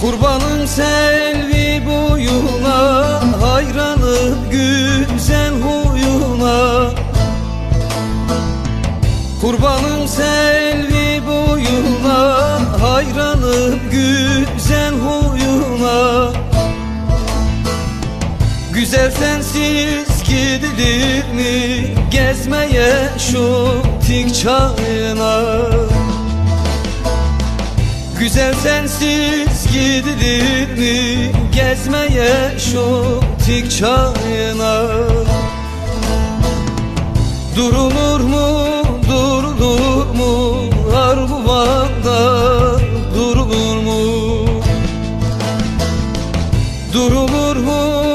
Kurbanım selvi boyuna Hayranım güzel huyuna. Kurbanım selvi boyuna Hayranım güzel huyuna. Güzel sensiz gidilir mi Gezmeye şu tik çağına? Güzel sensiz gidilir mi? Gezmeye şu tik çayına. Durulur mu durulur mu? Armuvanda durulur mu? Durulur mu